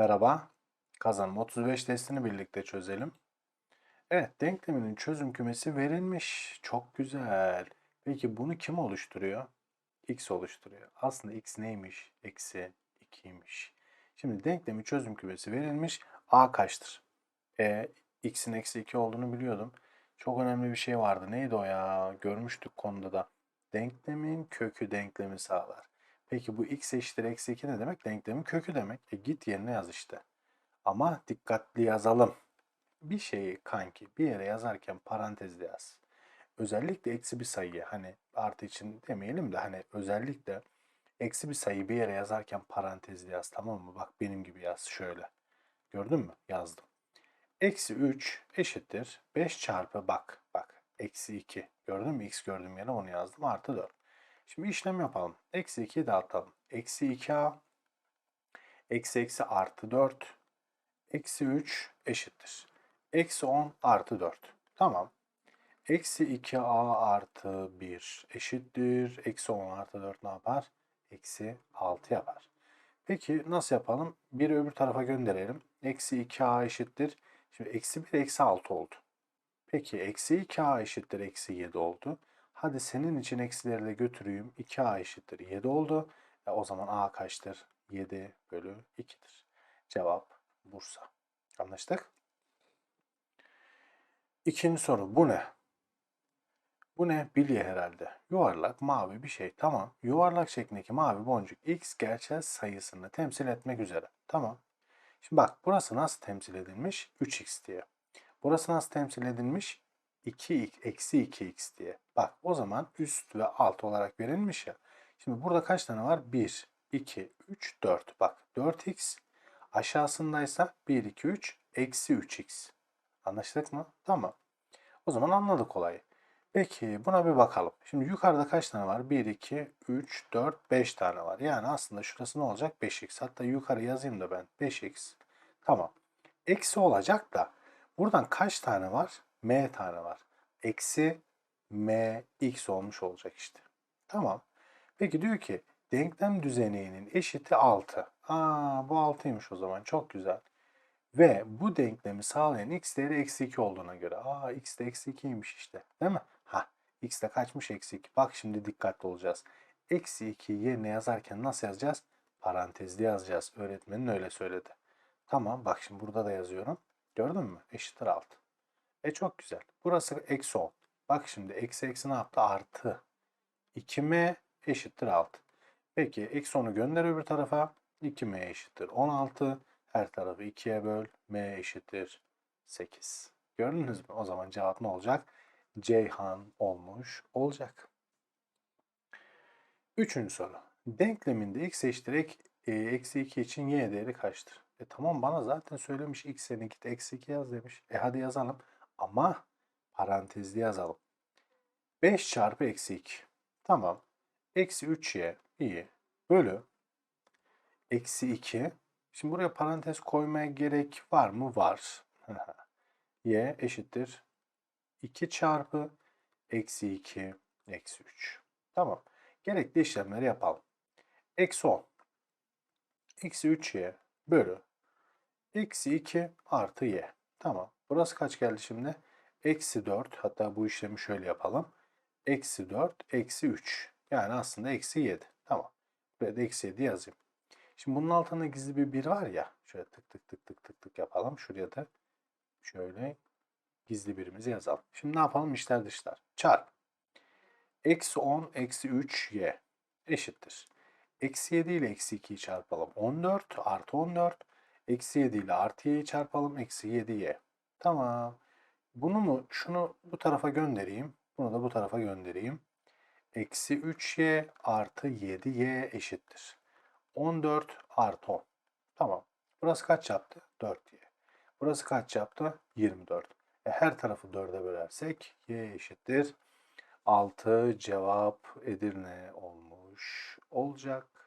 Merhaba. Kazanım 35 testini birlikte çözelim. Evet, denkleminin çözüm kümesi verilmiş. Çok güzel. Peki bunu kim oluşturuyor? X oluşturuyor. Aslında X neymiş? Eksi 2'ymiş. Şimdi denklemin çözüm kümesi verilmiş. A kaçtır? E, X'in eksi 2 olduğunu biliyordum. Çok önemli bir şey vardı. Neydi o ya? Görmüştük konuda da. Denklemin kökü denklemi sağlar. Peki bu x eşittir eksi 2 ne demek? Denklemin kökü demek. E git yerine yaz işte. Ama dikkatli yazalım. Bir şeyi kanki bir yere yazarken parantezde yaz. Özellikle eksi bir sayıyı hani artı için demeyelim de hani özellikle eksi bir sayıyı bir yere yazarken parantezde yaz tamam mı? Bak benim gibi yaz şöyle. Gördün mü? Yazdım. Eksi 3 eşittir 5 çarpı bak bak eksi 2. Gördün mü? X gördüğüm yere onu yazdım. Artı 4. Şimdi işlem yapalım. Eksi 2'yi dağıtalım. Eksi 2a eksi eksi artı 4 eksi 3 eşittir. Eksi 10 artı 4. Tamam. Eksi 2a artı 1 eşittir. Eksi 10 artı 4 ne yapar? Eksi 6 yapar. Peki nasıl yapalım? 1'i öbür tarafa gönderelim. Eksi 2a eşittir. Şimdi eksi 1 eksi 6 oldu. Peki eksi 2a eşittir eksi 7 oldu. Hadi senin için eksileri de götüreyim. 2a eşittir 7 oldu. E o zaman a kaçtır? 7 bölü 2'dir. Cevap Bursa. Anlaştık? İkinci soru. Bu ne? Bu ne? Bilye herhalde. Yuvarlak, mavi bir şey. Tamam. Yuvarlak şeklindeki mavi boncuk x gerçel sayısını temsil etmek üzere. Tamam. Şimdi bak burası nasıl temsil edilmiş? 3x diye. Burası nasıl temsil edilmiş? 2x eksi 2x diye. Bak o zaman üst ve alt olarak verilmiş ya. Şimdi burada kaç tane var? 1, 2, 3, 4. Bak 4x aşağısındaysa 1, 2, 3 eksi 3x. Anlaştık mı? Tamam. O zaman anladık olayı. Peki buna bir bakalım. Şimdi yukarıda kaç tane var? 1, 2, 3, 4, 5 tane var. Yani aslında şurası ne olacak? 5x. Hatta yukarı yazayım da ben. 5x. Tamam. Eksi olacak da buradan kaç tane var? M tane var. Eksi m x olmuş olacak işte. Tamam. Peki diyor ki denklem düzeninin eşiti 6. Aa bu 6'ymış o zaman. Çok güzel. Ve bu denklemi sağlayan x değeri eksi 2 olduğuna göre. Aa x de eksi 2'ymiş işte. Değil mi? Ha x de kaçmış? Eksi 2. Bak şimdi dikkatli olacağız. Eksi 2 yerine yazarken nasıl yazacağız? Parantezli yazacağız. Öğretmenin öyle söyledi. Tamam bak şimdi burada da yazıyorum. Gördün mü? Eşittir 6. E çok güzel. Burası eksi 10. Bak şimdi eksi eksi ne yaptı? Artı. 2m eşittir 6. Peki eksi 10'u gönder öbür tarafa. 2m eşittir 16. Her tarafı 2'ye böl. m eşittir 8. Gördünüz mü? O zaman cevap ne olacak? Ceyhan olmuş olacak. Üçüncü soru. Denkleminde x eşittir e, eksi 2 için y değeri kaçtır? E tamam bana zaten söylemiş x yerine git eksi 2 yaz demiş. E hadi yazalım. Ama parantezli yazalım. 5 çarpı eksi 2. Tamam. Eksi 3y iyi. Bölü. Eksi 2. Şimdi buraya parantez koymaya gerek var mı? Var. y eşittir. 2 çarpı eksi 2 eksi 3. Tamam. Gerekli işlemleri yapalım. Eksi 10. Eksi 3y bölü. Eksi 2 artı y. Tamam. Burası kaç geldi şimdi? Eksi 4. Hatta bu işlemi şöyle yapalım. Eksi 4, eksi 3. Yani aslında eksi 7. Tamam. Buraya da eksi 7 yazayım. Şimdi bunun altında gizli bir 1 var ya. Şöyle tık tık tık tık tık tık yapalım. Şuraya da şöyle gizli birimizi yazalım. Şimdi ne yapalım? İşler dışlar. Çarp. Eksi 10, eksi 3 y eşittir. Eksi 7 ile eksi 2'yi çarpalım. 14 artı 14. Eksi 7 ile artı y'yi çarpalım. Eksi 7y. Tamam. Bunu mu şunu bu tarafa göndereyim. Bunu da bu tarafa göndereyim. Eksi 3y artı 7y eşittir. 14 artı 10. Tamam. Burası kaç yaptı? 4y. Burası kaç yaptı? 24. E her tarafı 4'e bölersek y eşittir. 6 cevap Edirne olmuş olacak.